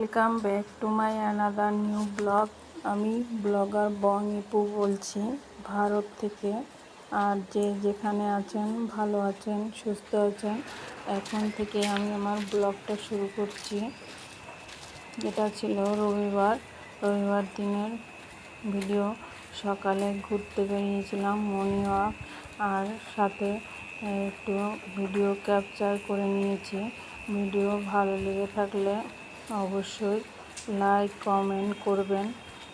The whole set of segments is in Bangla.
Welcome back to my another new blog আমি ব্লগার বং ইপু বলছি, ভারত থেকে। আর যে যেখানে আছেন, ভালো আছেন, সুস্থ আছেন, এখন থেকে আমি আমার ব্লগটা শুরু করছি। এটা ছিল রবিবার। রবিবার দিনের ভিডিও সকালে ঘুরতে বেরিয়েছিলাম মর্নিং ওয়াক আর সাথে একটু ভিডিও ক্যাপচার করে নিয়েছি। ভিডিও ভালো লেগে থাকলে অবশ্যই লাইক কমেন্ট করবেন।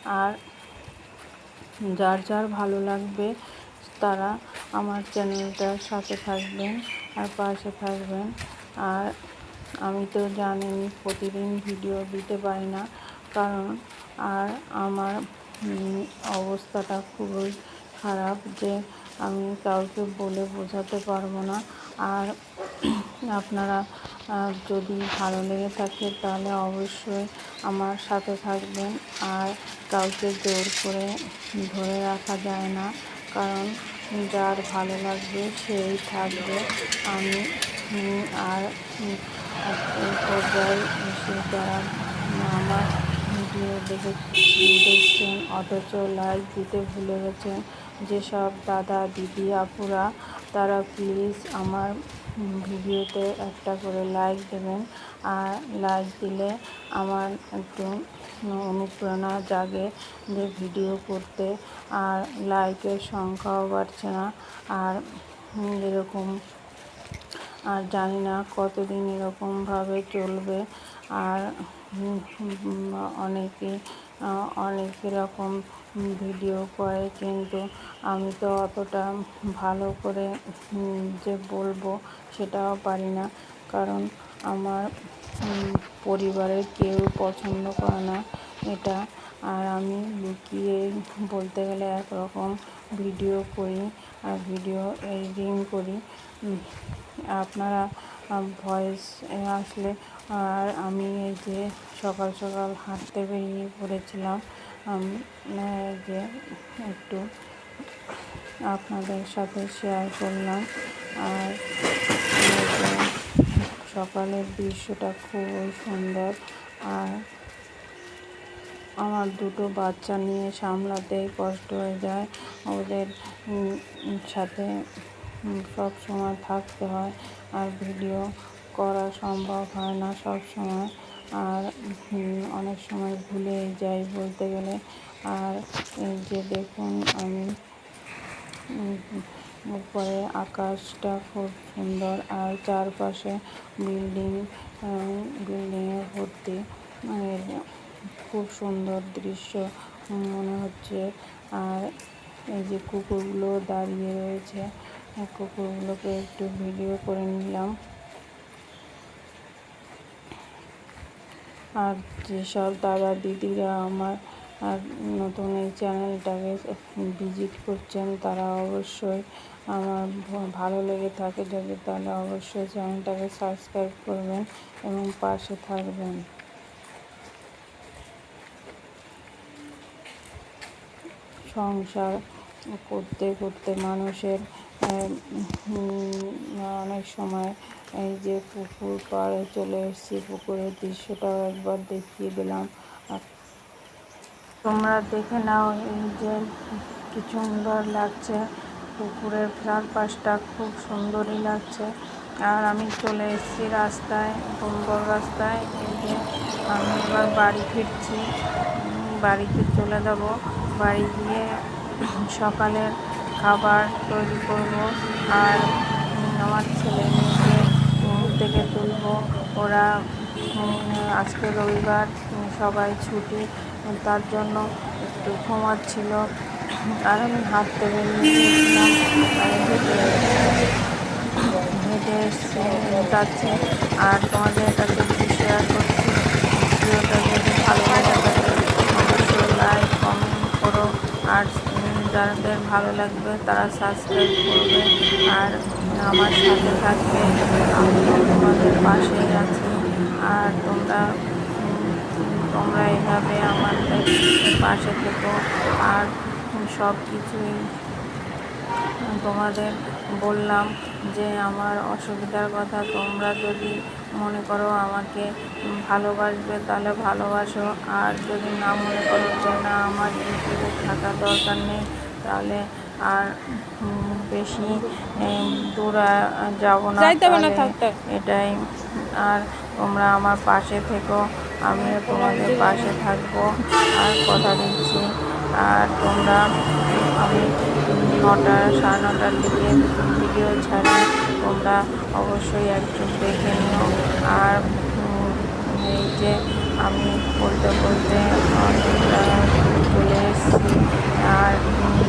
আর যার যার ভালো লাগবে, তারা আমার চ্যানেলটার সাথে থাকবেন আর পাশে থাকবেন। আর আমি তো জানেনই প্রতিদিন ভিডিও দিতে পারি না। কারণ আর আমার অবস্থাটা খুবই খারাপ যে আমি কাউকে বলে বোঝাতে পারব না। আর আপনারা যদি ভালো লেগে থাকে তাহলে অবশ্যই আমার সাথে থাকবেন। আর কাউকে জোর করে ধরে রাখা যায় না, কারণ যার ভালো লাগবে সেই থাকবে। আমি আর পর্যায়ে যারা আমার ভিডিও দেখে দেখছেন, অথচ লাইক দিতে ভুলে গেছেন, যেসব দাদা, দিদি, আপুরা, তারা প্লিজ আমার ভিডিওতে একটা করে লাইক দেবেন। আর লাইক দিলে আমার একটু অনুপ্রেরণা জাগে যে ভিডিও করতে। আর লাইকের সংখ্যাও বাড়ছে না। আর এরকম, আর জানি না কতদিন এরকমভাবে চলবে। আর অনেকে অনেক রকম ভিডিও করে, কিন্তু আমি তো অতটা ভালো করে যে বলব সেটাও পারি না। কারণ আমার পরিবারের কেউ পছন্দ করে না। এটা আর আমি লুকিয়ে বলতে গেলে একরকম ভিডিও করি আর ভিডিও এডিটিং করি। আপনারা ভয়েস আসলে, আর আমি এই যে সকাল সকাল হাঁটতে বেরিয়ে পড়েছিলাম যে একটু আপনাদের সাথে শেয়ার করলাম। আর সকালের দৃশ্যটা খুবই সুন্দর, আর আমার দুটো বাচ্চা নিয়ে সামলাতেই কষ্ট হয়ে যায়। ওদের সাথে সব সময় থাকতে হয়। আর ভিডিও করা সম্ভব হয় না সব সময়। আর অনেক সময় ভুলে যাই বলতে গেলে। আর এই যে দেখুন আমি উপরে আকাশটা খুব সুন্দর। আর চারপাশে বিল্ডিং বিল্ডিংয়ে ভর্তি। মানে খুব সুন্দর দৃশ্য মনে হচ্ছে। আর এই যে কুকুরগুলো দাঁড়িয়ে রয়েছে কুকুরগুলোকে একটু ভিডিও করে নিলাম। আর যেসব দাদা দিদিরা আমার, আর নতুন এই চ্যানেলটাকে ভিজিট করছেন, তারা অবশ্যই আমার ভালো লেগে থাকে যদি, তাহলে অবশ্যই চ্যানেলটাকে সাবস্ক্রাইব করবেন এবং পাশে থাকবেন। সংসার করতে করতে মানুষের অনেক সময় এই যে পুকুর পাড়ে চলে এসেছি, পুকুরের দৃশ্যটাও একবার দেখিয়ে দিলাম। তোমরা দেখে নাও এই যে কি সুন্দর লাগছে। পুকুরের চারপাশটা খুব সুন্দরই লাগছে। আর আমি চলে এসেছি রাস্তায় বম্বর রাস্তায়। এই যে আমি এবার বাড়ি ফিরছি। বাড়িতে চলে যাব। বাড়ি গিয়ে সকালের খাবার তৈরি করব আর আমার ছেলে মেয়েকে ঘুম থেকে তুলব। ওরা আজকে রবিবার, সবাই ছুটি, তার জন্য একটু ঘুমাচ্ছিল। আর আমি হাঁটতে বেরিয়েছিলাম হেঁটে যাচ্ছে। আর তোমাদের কাছে শেয়ার করছি ভিডিওটা যদি ভালো লাগে থাকে অবশ্যই লাইক কমেন্ট করো আর যাদের ভালো লাগবে, তারা সাবস্ক্রাইব করবে আর আমার সাথে থাকবে। আমি তোমাদের পাশেই আছি আর তোমরা তোমরা এভাবে আমাদের পাশে থেকো আর সব কিছুই তোমাদের বললাম যে আমার অসুবিধার কথা তোমরা যদি মনে করো আমাকে ভালোবাসবে তাহলে ভালোবাসো। আর যদি না মনে করো যে না, আমার ইউটিউবে থাকা দরকার নেই তাহলে আর বেশি দূর আ- না। এটাই। আর তোমরা আমার পাশে থেকো আমিও তোমাদের পাশে থাকব আর কথা দিচ্ছি। আর তোমরা আমি নটা সাড়ে নটার দিকে ভিডিও ছাড়ি তোমরা অবশ্যই একটু দেখে নিও। আর এই যে আমি বলতে বলতে চলে এসেছি। আর উম,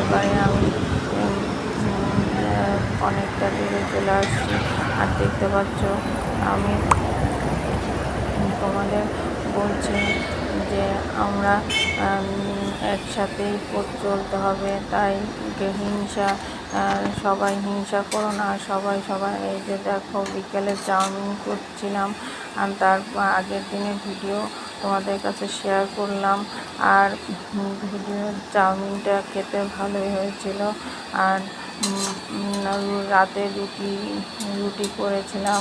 এবারে আমি উম, উম, অনেকটা দূরে চলে আসছি। আর দেখতে পাচ্ছ, আমি তোমাদের বলছি যে আমরা একসাথেই পথ চলতে হবে, তাই হিংসা সবাই হিংসা করো না, সবাই সবাই, এই যে দেখো বিকেলে চাউমিন করছিলাম, আর তার আগের দিনের ভিডিও তোমাদের কাছে শেয়ার করলাম, আর ভিডিও চাউমিনটা খেতে ভালোই হয়েছিল, আর রাতে রুটি রুটি করেছিলাম।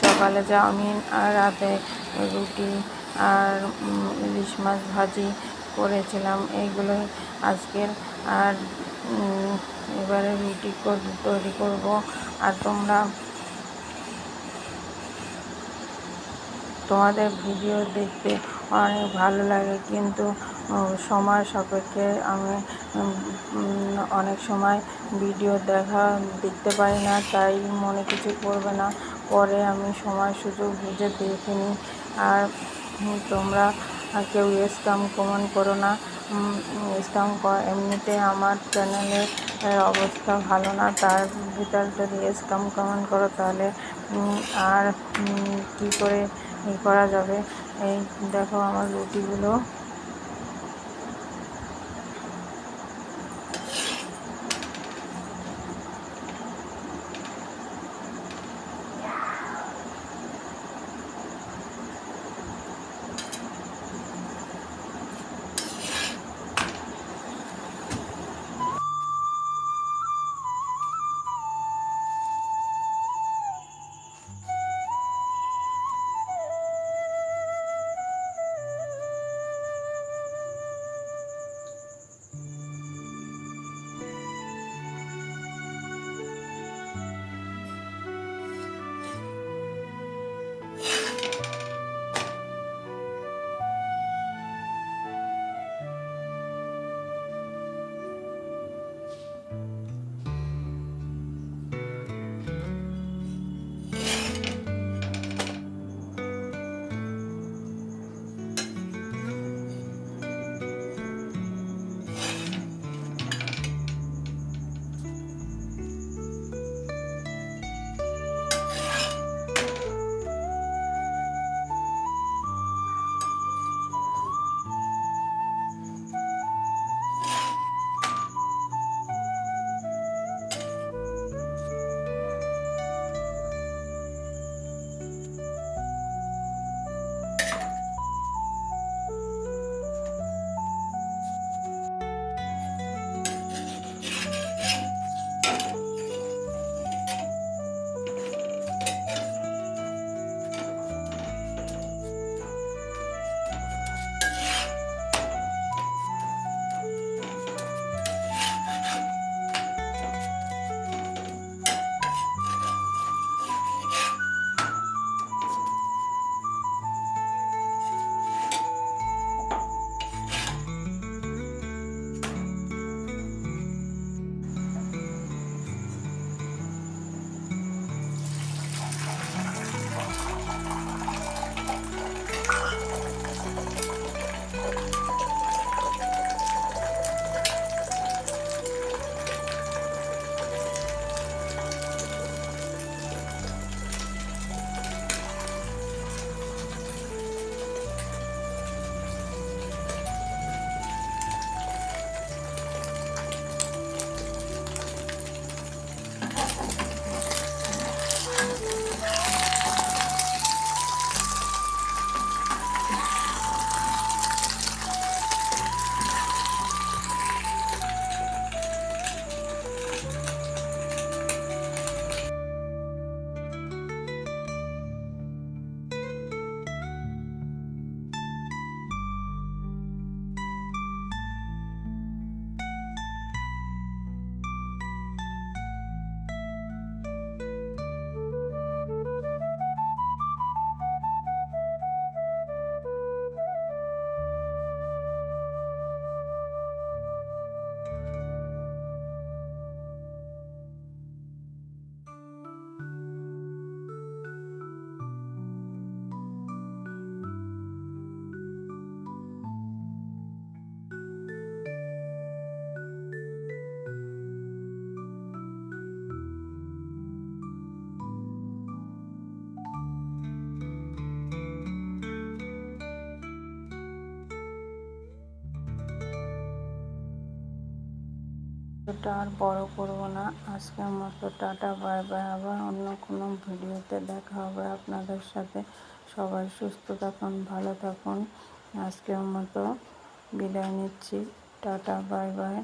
সকালে চাউমিন আর রাতে রুটি আর ইলিশ মাছ ভাজি করেছিলাম। এইগুলোই আজকের। আর এবারে রুটি তৈরি করব। আর তোমরা তোমাদের ভিডিও দেখতে অনেক ভালো লাগে। কিন্তু সময় সাপেক্ষে আমি অনেক সময় ভিডিও দেখা দেখতে পারি না, তাই মনে কিছু করবে না। পরে আমি সময় সুযোগ বুঝে দেখে নিই। আর তোমরা কেউ স্ক্যাম কমেন্ট করো না। স্ক্যাম এমনিতে আমার চ্যানেলের অবস্থা ভালো না, তার ভিতর যদি স্ক্যাম কমেন্ট করো তাহলে আর কী করে করা যাবে? এই দেখো আমার রুটিগুলো। ভিডিওটা আর বড় করব না। আজকের মতো টাটা, বাই বাই। আবার অন্য কোনো ভিডিওতে দেখা হবে আপনাদের সাথে। সবাই সুস্থ থাকুন, ভালো থাকুন। আজকের মতো বিদায় নিচ্ছি। Tata, bye bye.